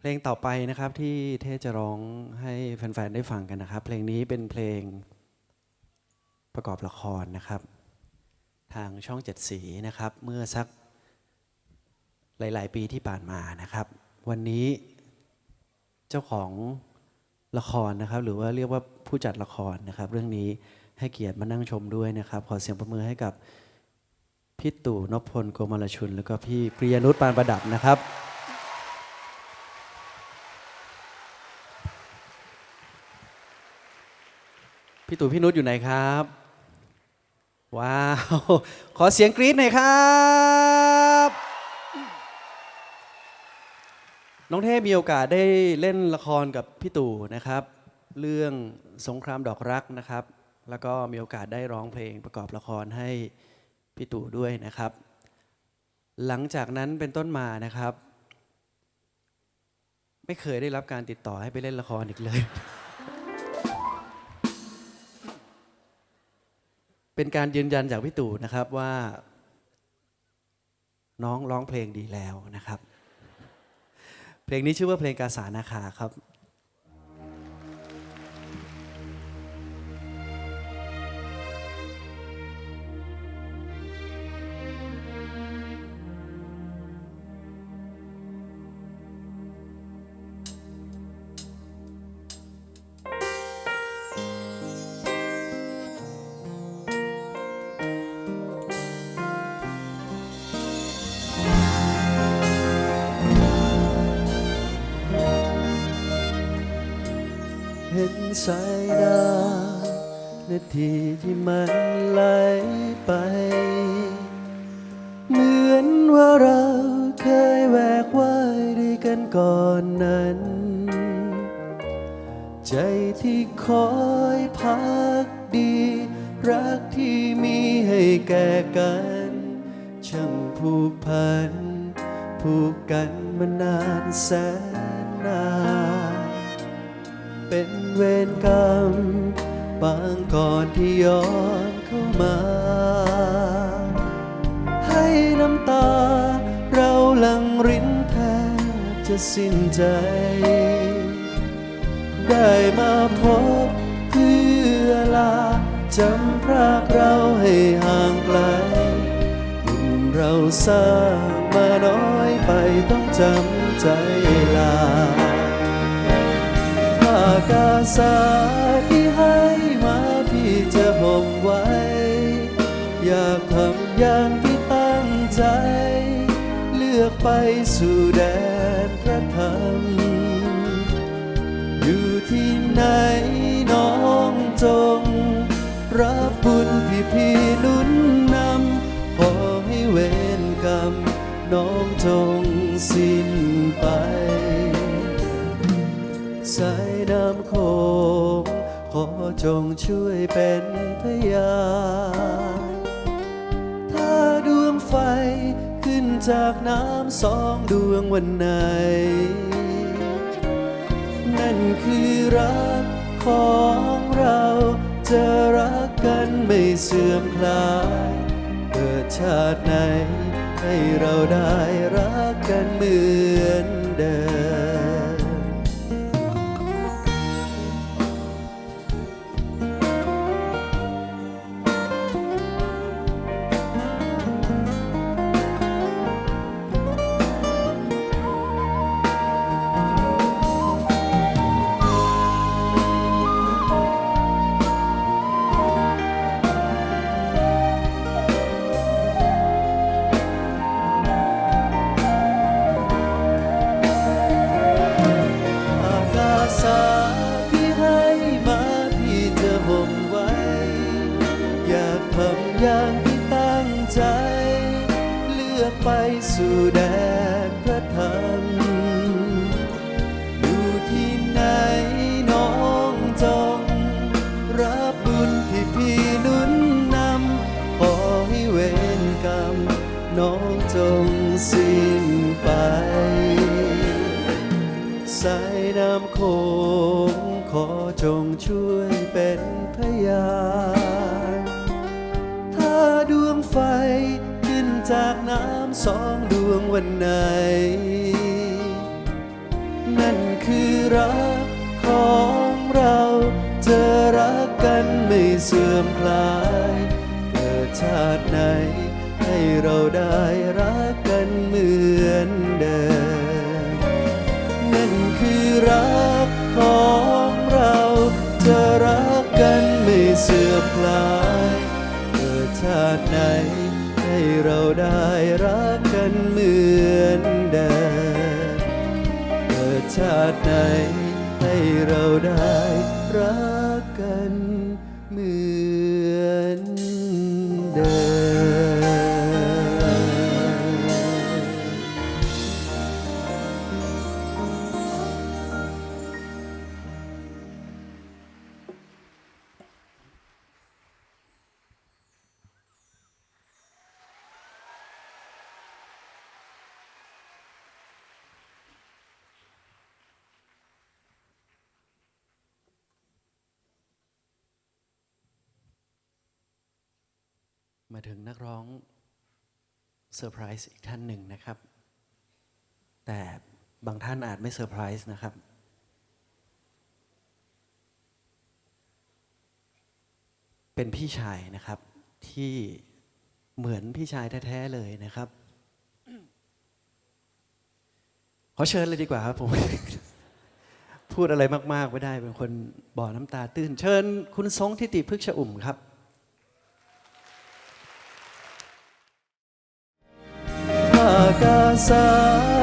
เพลงต่อไปนะครับที่เทจะร้องให้แฟนๆได้ฟังกันนะครับ เพลงนี้เป็นเพลงประกอบละครนะครับ ทางช่องเจ็ดสีนะครับ เมื่อสักหลาย ๆ ปีที่ผ่านมานะครับ วันนี้เจ้าของละครนะครับ หรือว่าเรียกว่าผู้จัดละครนะครับ เรื่องนี้ให้เกียรติมานั่งชมด้วยนะครับ ขอเสียงประมือให้กับพี่ตู่นพพลโกมลชุน แล้วก็พี่ปริยนุชปานประดับนะครับ พี่ตู่พี่นุชอยู่ไหนครับ ว้าว ขอเสียงกรี๊ดหน่อยครับ น้องเทพมีโอกาสได้เล่นละครกับพี่ตู่นะครับ เรื่องสงครามดอกรักนะครับ แล้วก็มีโอกาสได้ร้องเพลงประกอบละครให้พี่ตู่ด้วยนะครับ หลังจากนั้นเป็นต้นมานะครับ ไม่เคยได้รับการติดต่อให้ไปเล่นละครอีกเลย เป็นการยืนยันจากพี่ตู่นะครับว่า น้องร้องเพลงดีแล้วนะครับ เพลงนี้ชื่อว่าเพลงกาสานาคาครับ เห็นสายดานาทีที่มันไหลไป เหมือนว่าเราเคยแวกว่ายด้วยกันก่อนนั้น ใจที่คอยพักดี รักที่มีให้แก่กันช่างผูกพัน ผูกกันมานานแสนนาน เป็นเวรกรรมบางก่อนที่ย้อนเข้ามา ให้น้ำตา เราหลังรินแทบจะสิ้นใจ ได้มาพบเพื่อลาจำพรากเราให้ห่างไกลบุญเราสร้างมาน้อยไปต้องจำใจลาากาสาที่ให้มาพี่จะห่มไว้ อยากทำอย่างที่ตั้งใจ เลือกไปสู่แดนพระธรรม อยู่ที่ไหนน้องจง รับบุญพี่พี่นุนนำขอให้เวรกรรม น้องจงสิ้นไป จงช่วยเป็นพยานถ้าดวงไฟขึ้นจากน้ำสองดวงวันไหน นั่นคือรักของเราจะรักกันไม่เสื่อมคลายเกิดชาติไหนให้เราได้รักกันเหมือน ไปสู่แดนพระธรรม อยู่ที่ไหนน้องจง รับบุญที่พี่นุนนำ ขอให้เวรกรรม น้องจงสิ้นไป สายน้ำโขงขอจงช่วยเป็นพยาน จากน้ำสองดวงวันไหน นั่นคือรักของเราจะรักกันไม่เสื่อมคลายเกิดชาติไหน ให้เราได้รักกันเหมือนเดิม นั่นคือรักของเราจะรักกันไม่เสื่อมคลายเกิดชาติไหน ให้เราได้รักกันเหมือนเดิมเกิดชาติไหนให้เราได้รักกันเหมือน มาถึงนักร้องเซอร์ไพรส์อีกท่านหนึ่งนะครับ แต่บางท่านอาจไม่เซอร์ไพรส์นะครับ เป็นพี่ชายนะครับที่เหมือนพี่ชายแท้ ๆ เลยนะครับ ขอเชิญเลยดีกว่าครับผม พูดอะไรมาก ๆ ไม่ได้เป็นคนบ่อน้ำตาตื้น เชิญคุณทรงทิติพฤกษอุ่มครับ ผ้